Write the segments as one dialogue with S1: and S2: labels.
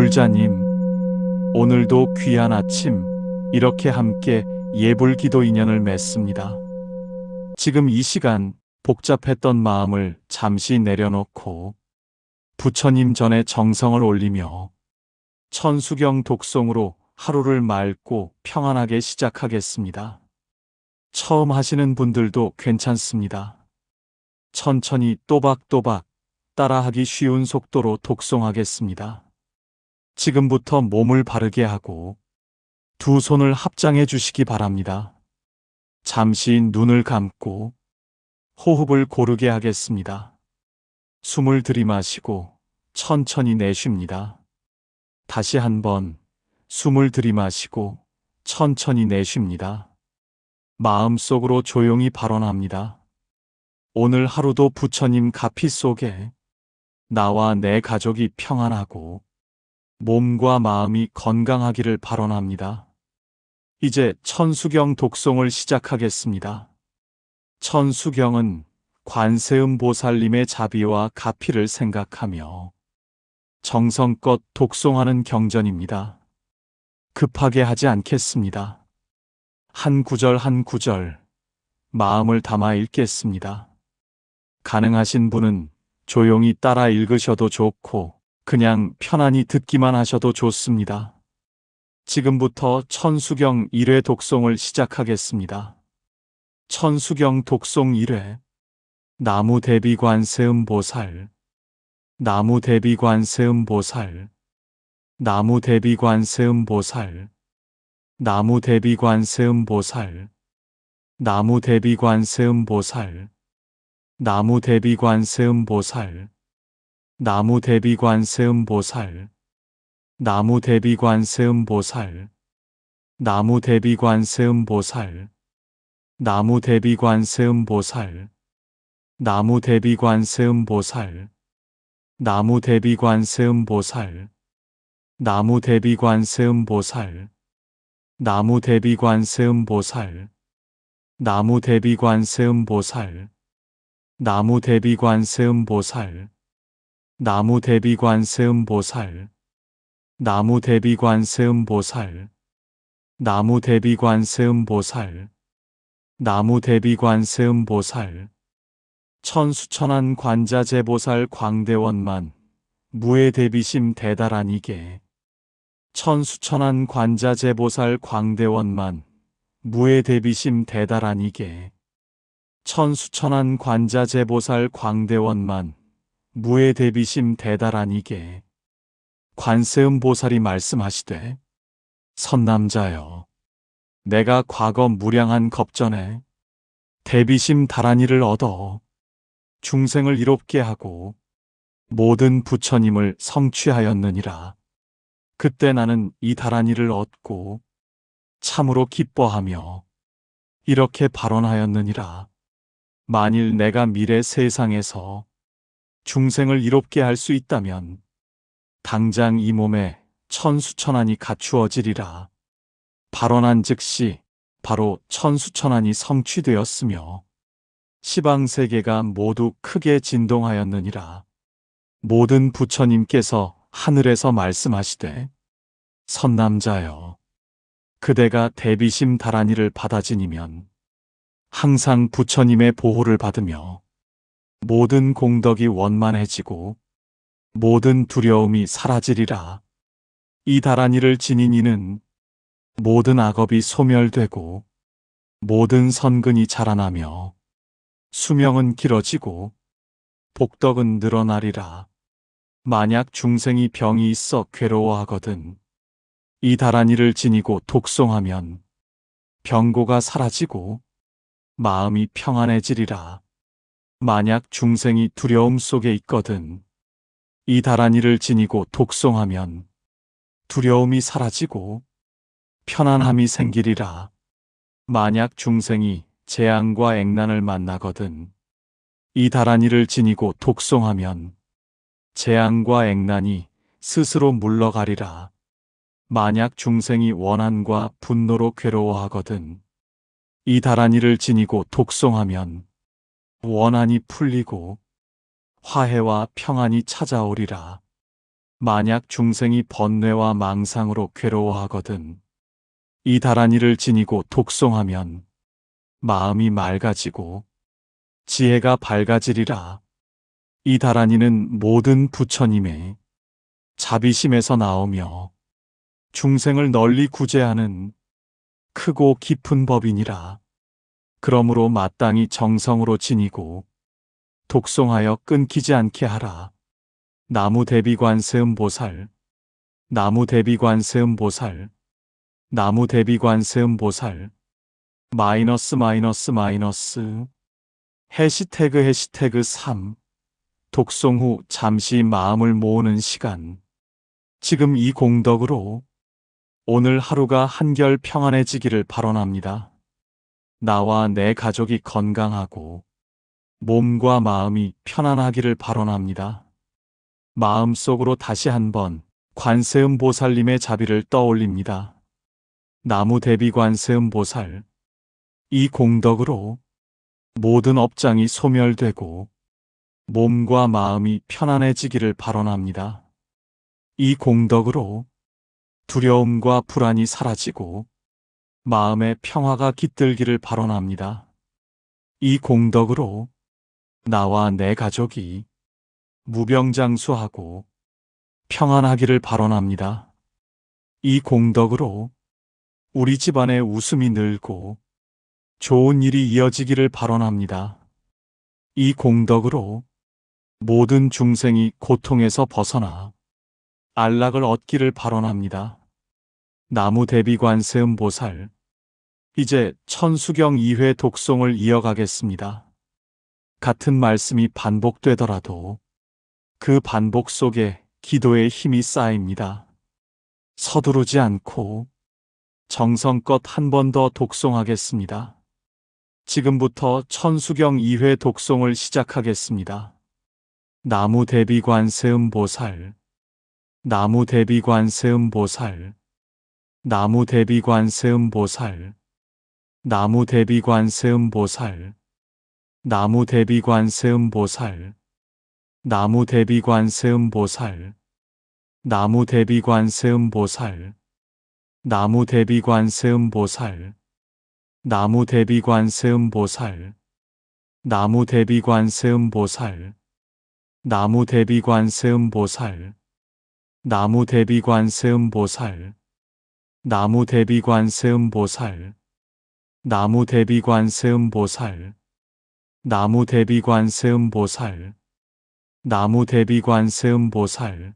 S1: 불자님, 오늘도 귀한 아침, 이렇게 함께 예불 기도 인연을 맺습니다. 지금 이 시간 복잡했던 마음을 잠시 내려놓고 부처님 전에 정성을 올리며 천수경 독송으로 하루를 맑고 평안하게 시작하겠습니다. 처음 하시는 분들도 괜찮습니다. 천천히 또박또박 따라하기 쉬운 속도로 독송하겠습니다. 지금부터 몸을 바르게 하고 두 손을 합장해 주시기 바랍니다. 잠시 눈을 감고 호흡을 고르게 하겠습니다. 숨을 들이마시고 천천히 내쉽니다. 다시 한번 숨을 들이마시고 천천히 내쉽니다. 마음속으로 조용히 발언합니다. 오늘 하루도 부처님 가피 속에 나와 내 가족이 평안하고 몸과 마음이 건강하기를 발언합니다. 이제 천수경 독송을 시작하겠습니다. 천수경은 관세음 보살님의 자비와 가피를 생각하며 정성껏 독송하는 경전입니다. 급하게 하지 않겠습니다. 한 구절 한 구절 마음을 담아 읽겠습니다. 가능하신 분은 조용히 따라 읽으셔도 좋고 그냥 편안히 듣기만 하셔도 좋습니다. 지금부터 천수경 1회 독송을 시작하겠습니다. 천수경 독송 1회 나무 대비 관 세음 보살 나무 대비 관 세음 보살 나무 대비 관 세음 보살 나무 대비 관 세음 보살 나무 대비 관 세음 보살 나무 대비 관 세음 보살 나무 대비 관 세음 보살 나무 대비 관 세음 보살 나무 대비 관 세음 보살 나무 대비 관 세음 보살 나무 대비 관 세음 보살 나무 대비 관 세음 보살 나무 대비 관 세음 보살 나무 대비 관 세음 보살 나무 대비 관 세음 보살 나무 대비 관 세음 보살 나무 대비 관 세음 보살. 나무 대비 관 세음 보살. 나무 대비 관 세음 보살. 나무 대비 관 세음 보살. 천수천한 관자재 보살 광대원만. 무에 대비심 대다란이게. 천수천한 관자재 보살 광대원만. 무에 대비심 대다란이게. 천수천한 관자재 보살 광대원만 무에 대비심 대다란이게 관세음 보살이 말씀하시되 선남자여 내가 과거 무량한 겁전에 대비심 다란이를 얻어 중생을 이롭게 하고 모든 부처님을 성취하였느니라. 그때 나는 이 다란이를 얻고 참으로 기뻐하며 이렇게 발언하였느니라. 만일 내가 미래 세상에서 중생을 이롭게 할 수 있다면 당장 이 몸에 천수천안이 갖추어지리라. 발언한 즉시 바로 천수천안이 성취되었으며 시방세계가 모두 크게 진동하였느니라. 모든 부처님께서 하늘에서 말씀하시되 선남자여 그대가 대비심 다란이를 받아지니면 항상 부처님의 보호를 받으며 모든 공덕이 원만해지고 모든 두려움이 사라지리라. 이 다란이를 지닌 이는 모든 악업이 소멸되고 모든 선근이 자라나며 수명은 길어지고 복덕은 늘어나리라. 만약 중생이 병이 있어 괴로워하거든 이 다란이를 지니고 독송하면 병고가 사라지고 마음이 평안해지리라. 만약 중생이 두려움 속에 있거든 이 다란이를 지니고 독송하면 두려움이 사라지고 편안함이 생기리라. 만약 중생이 재앙과 액난을 만나거든 이 다란이를 지니고 독송하면 재앙과 액난이 스스로 물러가리라. 만약 중생이 원한과 분노로 괴로워하거든 이 다란이를 지니고 독송하면 원한이 풀리고 화해와 평안이 찾아오리라. 만약 중생이 번뇌와 망상으로 괴로워하거든 이 다란이를 지니고 독송하면 마음이 맑아지고 지혜가 밝아지리라. 이 다란이는 모든 부처님의 자비심에서 나오며 중생을 널리 구제하는 크고 깊은 법이니라. 그러므로 마땅히 정성으로 지니고 독송하여 끊기지 않게 하라. 나무 대비관세음 보살, 나무 대비관세음 보살, 나무 대비관세음 보살, 마이너스 마이너스 마이너스, 해시태그 해시태그 3, 독송 후 잠시 마음을 모으는 시간. 지금 이 공덕으로 오늘 하루가 한결 평안해지기를 발언합니다. 나와 내 가족이 건강하고 몸과 마음이 편안하기를 발언합니다. 마음속으로 다시 한번 관세음 보살님의 자비를 떠올립니다. 나무 대비 관세음 보살. 이 공덕으로 모든 업장이 소멸되고 몸과 마음이 편안해지기를 발언합니다. 이 공덕으로 두려움과 불안이 사라지고 마음의 평화가 깃들기를 발언합니다. 이 공덕으로 나와 내 가족이 무병장수하고 평안하기를 발언합니다. 이 공덕으로 우리 집안의 웃음이 늘고 좋은 일이 이어지기를 발언합니다. 이 공덕으로 모든 중생이 고통에서 벗어나 안락을 얻기를 발언합니다. 나무 대비 관세음 보살. 이제 천수경 2회 독송을 이어가겠습니다. 같은 말씀이 반복되더라도 그 반복 속에 기도의 힘이 쌓입니다. 서두르지 않고 정성껏 한 번 더 독송하겠습니다. 지금부터 천수경 2회 독송을 시작하겠습니다. 나무 대비관세음 보살, 나무 대비관세음 보살, 나무 대비관세음 보살, 나무 대비 관세음 보살, 나무 대비 관세음 보살, 나무 대비 관세음 보살, 나무 대비 관세음 보살, 나무 대비 관세음 보살, 나무 대비 관세음 보살, 나무 대비 관세음 보살, 나무 대비 관세음 보살, 나무 대비 관세음 보살, 나무 대비 관세음 보살, 나무 대비 관세음 보살, 나무 대비 관세음 보살, 나무 대비 관세음 보살,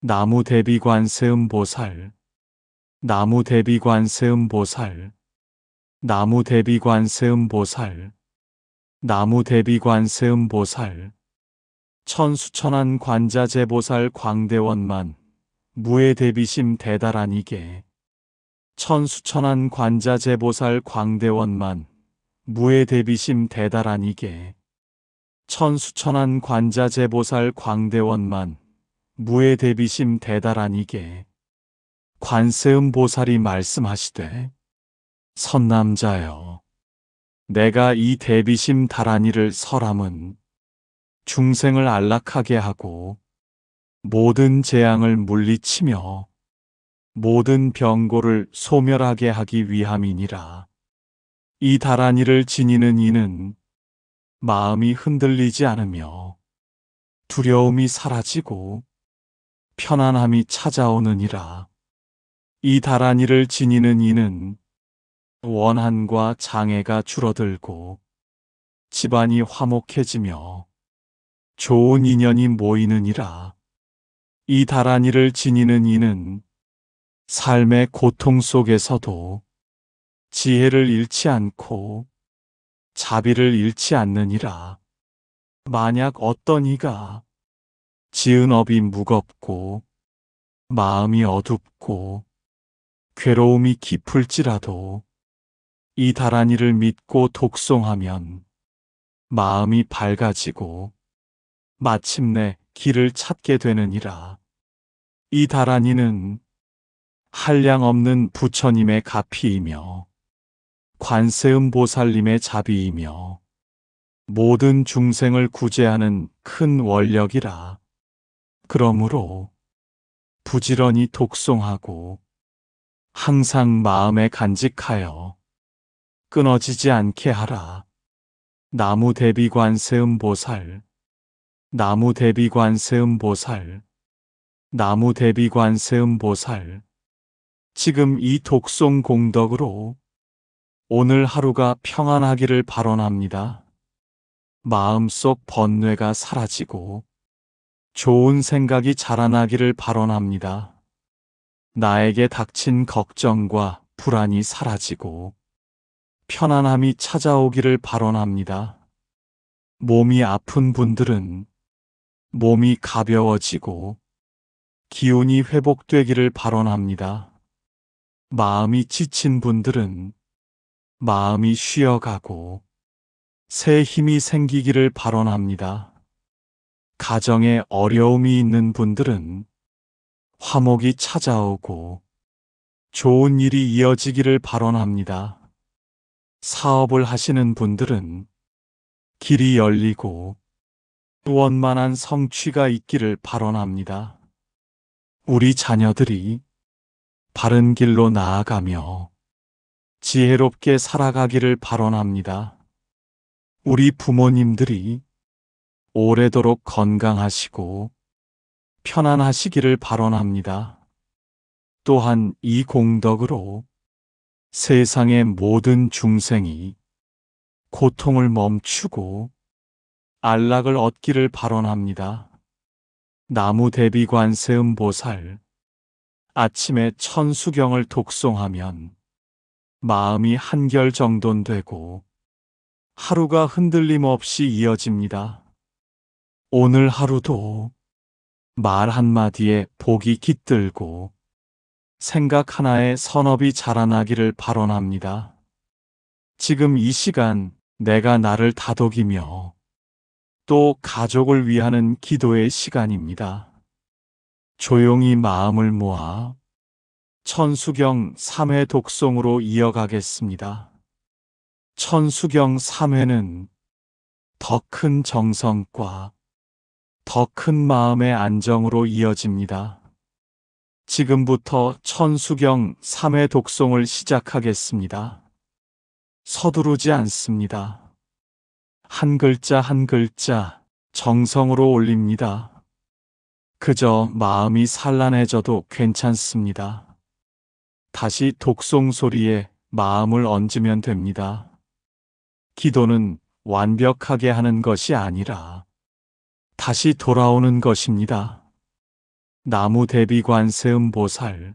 S1: 나무 대비 관세음 보살, 나무 대비 관세음 보살, 나무 대비 관세음 보살, 나무 대비 관세음 보살, 천수천한 관자재보살 광대원만, 무의 대비심 대다라니게, 천수천한 관자재보살 광대원만, 무의 대비심 대다라니게, 천수천한 관자재보살 광대원만, 무의 대비심 대다라니게, 관세음 보살이 말씀하시되, 선남자여, 내가 이 대비심 다라니를 설함은 중생을 안락하게 하고 모든 재앙을 물리치며 모든 병고를 소멸하게 하기 위함이니라. 이 다라니를 지니는 이는 마음이 흔들리지 않으며 두려움이 사라지고 편안함이 찾아오느니라. 이 다라니를 지니는 이는 원한과 장애가 줄어들고 집안이 화목해지며 좋은 인연이 모이느니라. 이 다란이를 지니는 이는 삶의 고통 속에서도 지혜를 잃지 않고 자비를 잃지 않느니라. 만약 어떤 이가 지은 업이 무겁고 마음이 어둡고 괴로움이 깊을지라도 이 다란이를 믿고 독송하면 마음이 밝아지고 마침내 길을 찾게 되느니라. 이 다란이는 한량 없는 부처님의 가피이며 관세음 보살님의 자비이며 모든 중생을 구제하는 큰 원력이라. 그러므로 부지런히 독송하고 항상 마음에 간직하여 끊어지지 않게 하라. 나무 대비 관 세음 보살, 나무 대비 관 세음 보살, 나무 대비 관 세음 보살. 지금 이 독송 공덕으로 오늘 하루가 평안하기를 발언합니다. 마음속 번뇌가 사라지고 좋은 생각이 자라나기를 발언합니다. 나에게 닥친 걱정과 불안이 사라지고 편안함이 찾아오기를 발언합니다. 몸이 아픈 분들은 몸이 가벼워지고 기운이 회복되기를 발언합니다. 마음이 지친 분들은 마음이 쉬어가고 새 힘이 생기기를 발언합니다. 가정에 어려움이 있는 분들은 화목이 찾아오고 좋은 일이 이어지기를 발언합니다. 사업을 하시는 분들은 길이 열리고 원만한 성취가 있기를 발언합니다. 우리 자녀들이 바른 길로 나아가며 지혜롭게 살아가기를 발언합니다. 우리 부모님들이 오래도록 건강하시고 편안하시기를 발언합니다. 또한 이 공덕으로 세상의 모든 중생이 고통을 멈추고 안락을 얻기를 발언합니다. 나무 대비 관세음 보살 아침에 천수경을 독송하면 마음이 한결 정돈되고 하루가 흔들림 없이 이어집니다. 오늘 하루도 말 한마디에 복이 깃들고 생각 하나에 선업이 자라나기를 발언합니다. 지금 이 시간 내가 나를 다독이며 또 가족을 위하는 기도의 시간입니다. 조용히 마음을 모아 천수경 3회 독송으로 이어가겠습니다. 천수경 3회는 더 큰 정성과 더 큰 마음의 안정으로 이어집니다. 지금부터 천수경 3회 독송을 시작하겠습니다. 서두르지 않습니다. 한 글자 한 글자 정성으로 올립니다. 그저 마음이 산란해져도 괜찮습니다. 다시 독송 소리에 마음을 얹으면 됩니다. 기도는 완벽하게 하는 것이 아니라 다시 돌아오는 것입니다. 나무 대비 관세음 보살,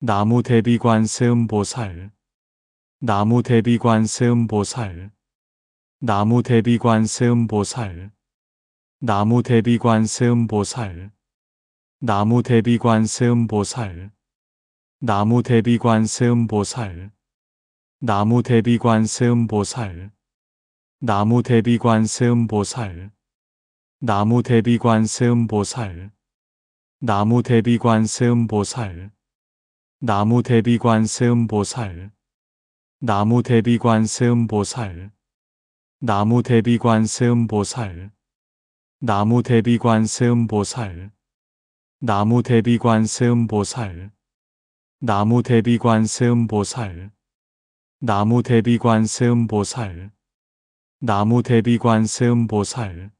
S1: 나무 대비 관세음 보살, 나무 대비 관세음 보살, 나무 대비 관세음 보살, 나무 대비 관세음 보살, 나무 대비 관세음 보살, 나무 대비 관세음 보살, 나무 대비 관세음 보살, 나무 대비 관세음 보살, 나무 대비 관세음 보살, 나무 대비 관세음 보살, 나무 대비 관세음 보살, 나무 대비 관세음 보살, 나무 대비 관세음 보살, 나무 대비 관세음 보살, 나무 대비 관세음 보살, 나무 대비 관세음 보살, 나무 대비 관세음 보살, 나무 대비 관세음 보살,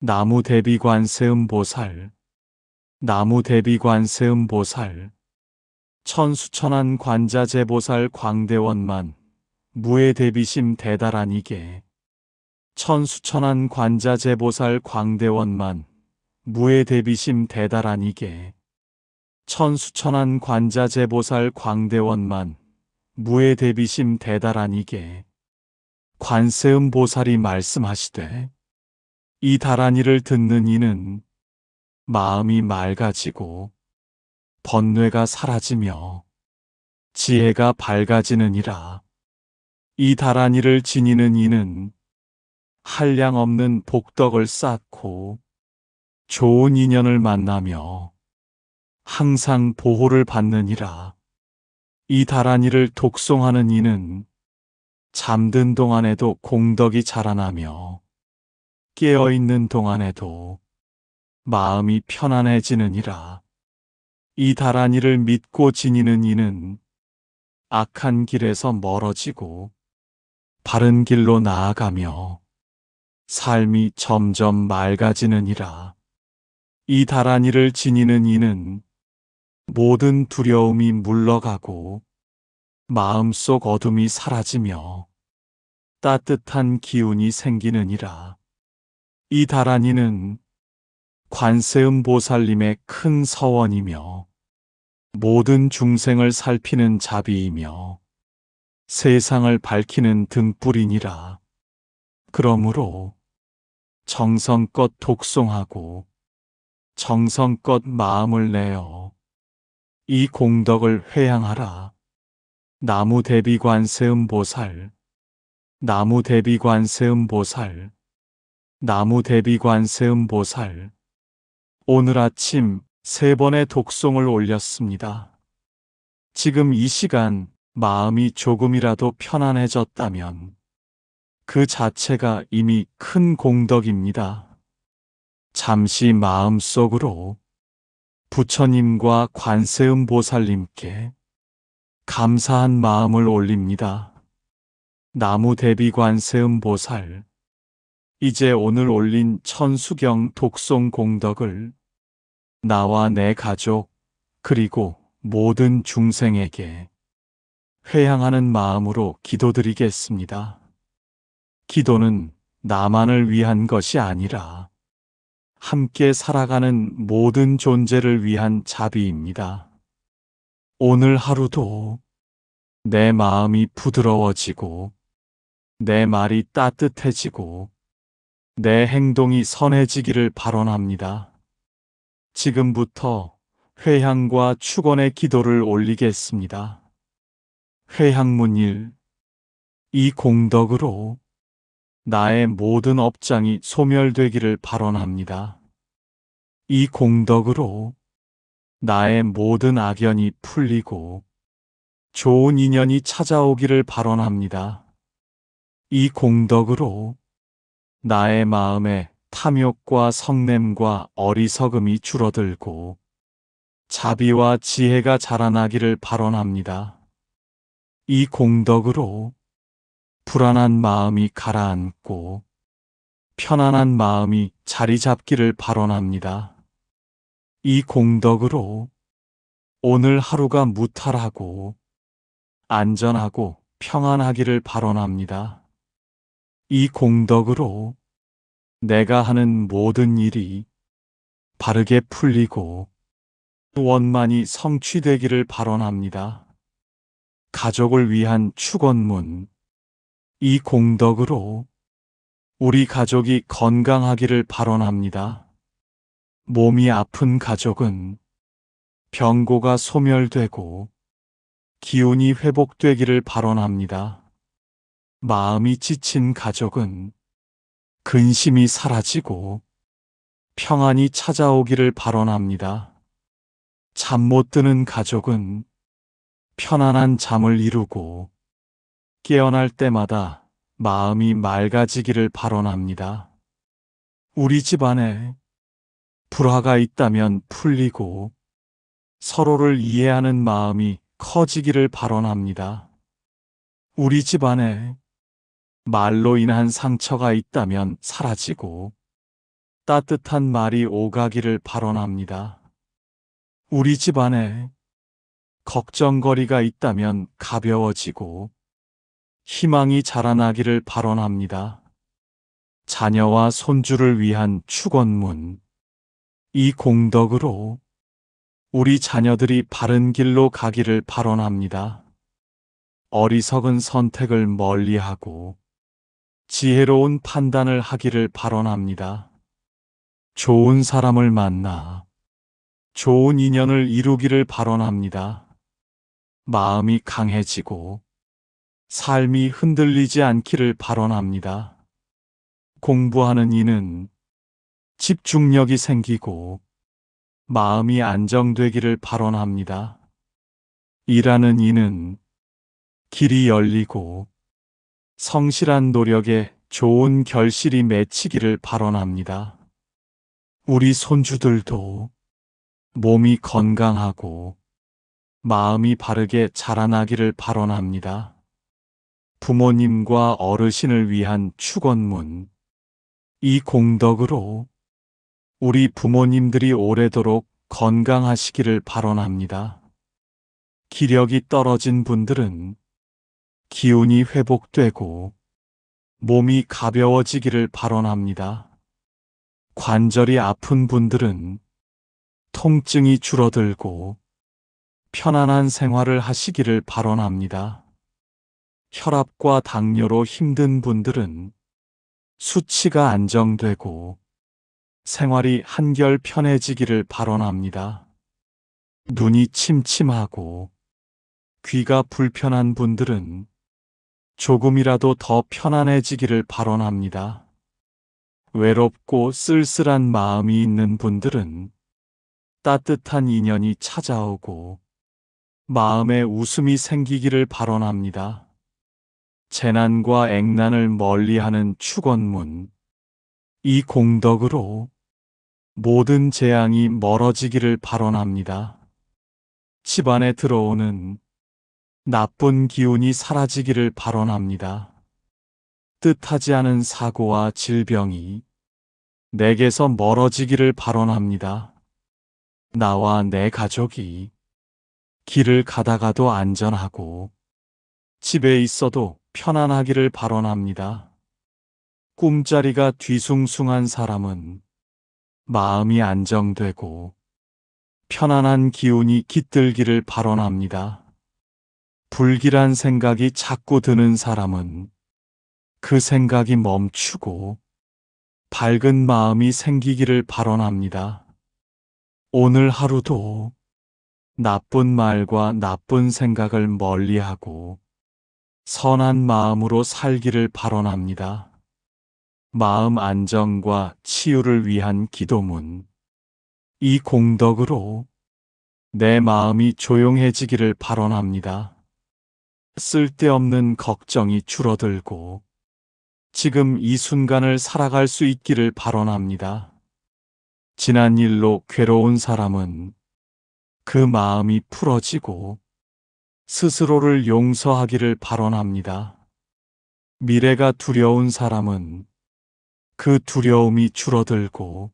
S1: 나무 대비 관세음 보살, 나무 대비 관세음 보살, 천수천한 관자재 보살 광대원만, 무의 대비심 대다란이게, 천수천한 관자재 보살 광대원만, 무의 대비심 대다란이게, 천수천한 관자재 보살 광대원만, 무의 대비심 대다란이게, 관세음 보살이 말씀하시되, 이 다란이를 듣는 이는 마음이 맑아지고 번뇌가 사라지며 지혜가 밝아지느니라. 이 다란이를 지니는 이는 한량 없는 복덕을 쌓고 좋은 인연을 만나며 항상 보호를 받느니라. 이 다란이를 독송하는 이는 잠든 동안에도 공덕이 자라나며 깨어있는 동안에도 마음이 편안해지느니라. 이 다란이를 믿고 지니는 이는 악한 길에서 멀어지고 바른 길로 나아가며 삶이 점점 맑아지느니라. 이 다란이를 지니는 이는 모든 두려움이 물러가고 마음속 어둠이 사라지며 따뜻한 기운이 생기느니라. 이 다란이는 관세음 보살님의 큰 서원이며 모든 중생을 살피는 자비이며 세상을 밝히는 등불이니라. 그러므로 정성껏 독송하고 정성껏 마음을 내어 이 공덕을 회양하라. 나무 대비 관 세음 보살, 나무 대비 관 세음 보살, 나무 대비 관 세음 보살. 오늘 아침 세 번의 독송을 올렸습니다. 지금 이 시간 마음이 조금이라도 편안해졌다면 그 자체가 이미 큰 공덕입니다. 잠시 마음속으로 부처님과 관세음 보살님께 감사한 마음을 올립니다. 나무 대비 관세음 보살, 이제 오늘 올린 천수경 독송 공덕을 나와 내 가족, 그리고 모든 중생에게 회양하는 마음으로 기도드리겠습니다. 기도는 나만을 위한 것이 아니라 함께 살아가는 모든 존재를 위한 자비입니다. 오늘 하루도 내 마음이 부드러워지고 내 말이 따뜻해지고 내 행동이 선해지기를 발언합니다. 지금부터 회향과 축원의 기도를 올리겠습니다. 회향문 1. 이 공덕으로 나의 모든 업장이 소멸되기를 발언합니다. 이 공덕으로 나의 모든 악연이 풀리고 좋은 인연이 찾아오기를 발언합니다. 이 공덕으로 나의 마음에 탐욕과 성냄과 어리석음이 줄어들고 자비와 지혜가 자라나기를 발언합니다. 이 공덕으로 불안한 마음이 가라앉고 편안한 마음이 자리 잡기를 발언합니다. 이 공덕으로 오늘 하루가 무탈하고 안전하고 평안하기를 발언합니다. 이 공덕으로 내가 하는 모든 일이 바르게 풀리고 원만이 성취되기를 발언합니다. 가족을 위한 축원문 이 공덕으로 우리 가족이 건강하기를 발언합니다. 몸이 아픈 가족은 병고가 소멸되고 기운이 회복되기를 발언합니다. 마음이 지친 가족은 근심이 사라지고 평안이 찾아오기를 발언합니다. 잠 못 드는 가족은 편안한 잠을 이루고 깨어날 때마다 마음이 맑아지기를 발언합니다. 우리 집안에 불화가 있다면 풀리고 서로를 이해하는 마음이 커지기를 발언합니다. 우리 집안에 말로 인한 상처가 있다면 사라지고 따뜻한 말이 오가기를 발언합니다. 우리 집안에 걱정거리가 있다면 가벼워지고 희망이 자라나기를 발언합니다. 자녀와 손주를 위한 축원문. 이 공덕으로 우리 자녀들이 바른 길로 가기를 발언합니다. 어리석은 선택을 멀리하고 지혜로운 판단을 하기를 발언합니다. 좋은 사람을 만나 좋은 인연을 이루기를 발언합니다. 마음이 강해지고 삶이 흔들리지 않기를 발언합니다. 공부하는 이는 집중력이 생기고 마음이 안정되기를 발언합니다. 일하는 이는 길이 열리고 성실한 노력에 좋은 결실이 맺히기를 발언합니다. 우리 손주들도 몸이 건강하고 마음이 바르게 자라나기를 발언합니다. 부모님과 어르신을 위한 축원문. 이 공덕으로 우리 부모님들이 오래도록 건강하시기를 발언합니다. 기력이 떨어진 분들은 기운이 회복되고 몸이 가벼워지기를 발언합니다. 관절이 아픈 분들은 통증이 줄어들고 편안한 생활을 하시기를 발언합니다. 혈압과 당뇨로 힘든 분들은 수치가 안정되고 생활이 한결 편해지기를 발언합니다. 눈이 침침하고 귀가 불편한 분들은 조금이라도 더 편안해지기를 발언합니다. 외롭고 쓸쓸한 마음이 있는 분들은 따뜻한 인연이 찾아오고 마음에 웃음이 생기기를 발언합니다. 재난과 액난을 멀리하는 축원문. 이 공덕으로 모든 재앙이 멀어지기를 발언합니다. 집안에 들어오는 나쁜 기운이 사라지기를 발언합니다. 뜻하지 않은 사고와 질병이 내게서 멀어지기를 발언합니다. 나와 내 가족이 길을 가다가도 안전하고 집에 있어도 편안하기를 발언합니다. 꿈자리가 뒤숭숭한 사람은 마음이 안정되고 편안한 기운이 깃들기를 발언합니다. 불길한 생각이 자꾸 드는 사람은 그 생각이 멈추고 밝은 마음이 생기기를 발언합니다. 오늘 하루도 나쁜 말과 나쁜 생각을 멀리하고 선한 마음으로 살기를 발언합니다. 마음 안정과 치유를 위한 기도문. 이 공덕으로 내 마음이 조용해지기를 발언합니다. 쓸데없는 걱정이 줄어들고 지금 이 순간을 살아갈 수 있기를 발언합니다. 지난 일로 괴로운 사람은 그 마음이 풀어지고 스스로를 용서하기를 발언합니다. 미래가 두려운 사람은 그 두려움이 줄어들고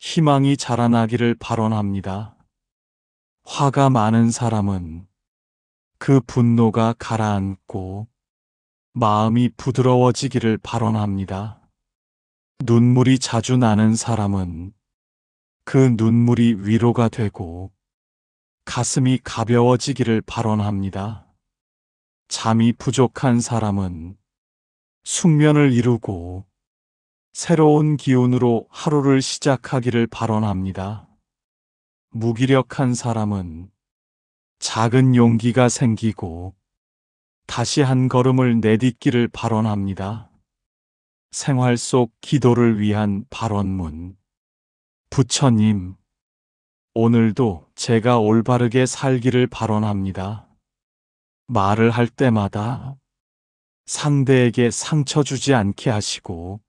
S1: 희망이 자라나기를 발언합니다. 화가 많은 사람은 그 분노가 가라앉고 마음이 부드러워지기를 발언합니다. 눈물이 자주 나는 사람은 그 눈물이 위로가 되고 가슴이 가벼워지기를 발언합니다. 잠이 부족한 사람은 숙면을 이루고 새로운 기운으로 하루를 시작하기를 발언합니다. 무기력한 사람은 작은 용기가 생기고 다시 한 걸음을 내딛기를 발언합니다. 생활 속 기도를 위한 발언문. 부처님, 오늘도 제가 올바르게 살기를 발언합니다. 말을 할 때마다 상대에게 상처 주지 않게 하시고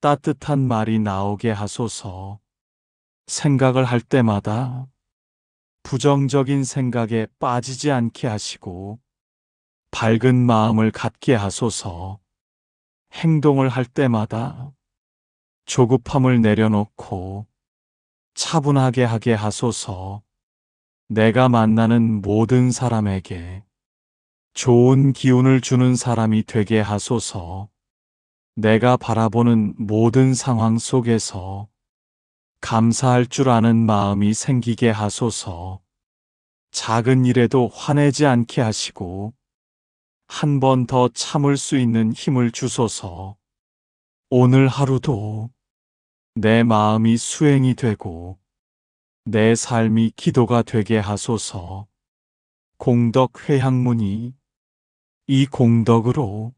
S1: 따뜻한 말이 나오게 하소서. 생각을 할 때마다 부정적인 생각에 빠지지 않게 하시고 밝은 마음을 갖게 하소서. 행동을 할 때마다 조급함을 내려놓고 차분하게 하게 하소서. 내가 만나는 모든 사람에게 좋은 기운을 주는 사람이 되게 하소서. 내가 바라보는 모든 상황 속에서 감사할 줄 아는 마음이 생기게 하소서. 작은 일에도 화내지 않게 하시고 한 번 더 참을 수 있는 힘을 주소서. 오늘 하루도 내 마음이 수행이 되고 내 삶이 기도가 되게 하소서. 공덕 회향문이 이 공덕으로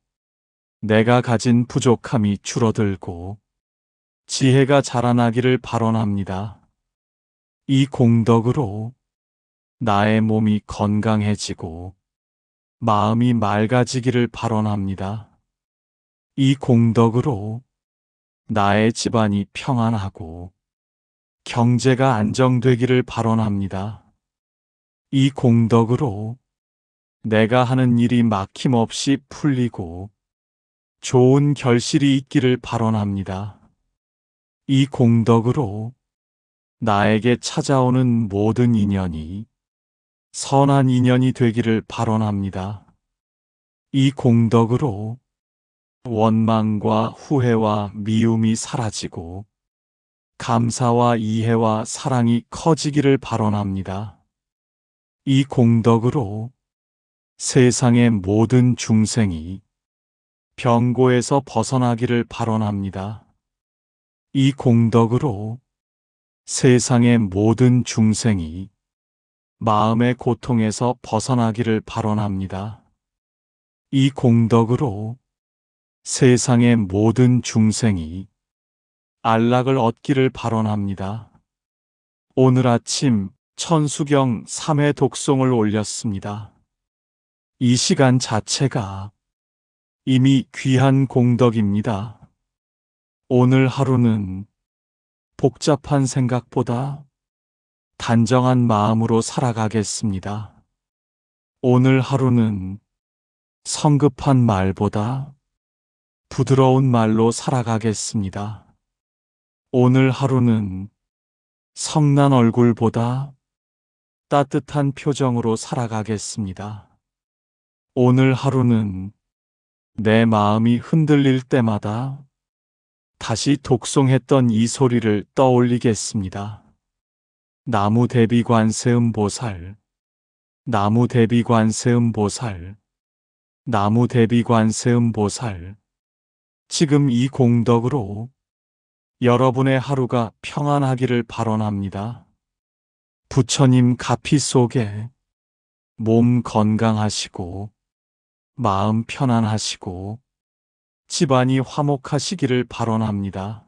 S1: 내가 가진 부족함이 줄어들고 지혜가 자라나기를 발언합니다. 이 공덕으로 나의 몸이 건강해지고 마음이 맑아지기를 발언합니다. 이 공덕으로 나의 집안이 평안하고 경제가 안정되기를 발언합니다. 이 공덕으로 내가 하는 일이 막힘없이 풀리고 좋은 결실이 있기를 발언합니다. 이 공덕으로 나에게 찾아오는 모든 인연이 선한 인연이 되기를 발언합니다. 이 공덕으로 원망과 후회와 미움이 사라지고 감사와 이해와 사랑이 커지기를 발언합니다. 이 공덕으로 세상의 모든 중생이 병고에서 벗어나기를 발언합니다. 이 공덕으로 세상의 모든 중생이 마음의 고통에서 벗어나기를 발언합니다. 이 공덕으로 세상의 모든 중생이 안락을 얻기를 발언합니다. 오늘 아침 천수경 3회 독송을 올렸습니다. 이 시간 자체가 이미 귀한 공덕입니다. 오늘 하루는 복잡한 생각보다 단정한 마음으로 살아가겠습니다. 오늘 하루는 성급한 말보다 부드러운 말로 살아가겠습니다. 오늘 하루는 성난 얼굴보다 따뜻한 표정으로 살아가겠습니다. 오늘 하루는 내 마음이 흔들릴 때마다 다시 독송했던 이 소리를 떠올리겠습니다. 나무 대비 관 세음 보살, 나무 대비 관 세음 보살, 나무 대비 관 세음 보살. 지금 이 공덕으로 여러분의 하루가 평안하기를 발언합니다. 부처님 가피 속에 몸 건강하시고 마음 편안하시고 집안이 화목하시기를 발언합니다.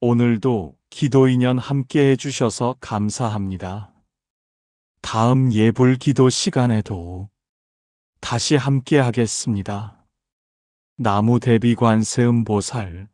S1: 오늘도 기도 인연 함께 해주셔서 감사합니다. 다음 예불 기도 시간에도 다시 함께 하겠습니다. 나무 대비관 세음보살,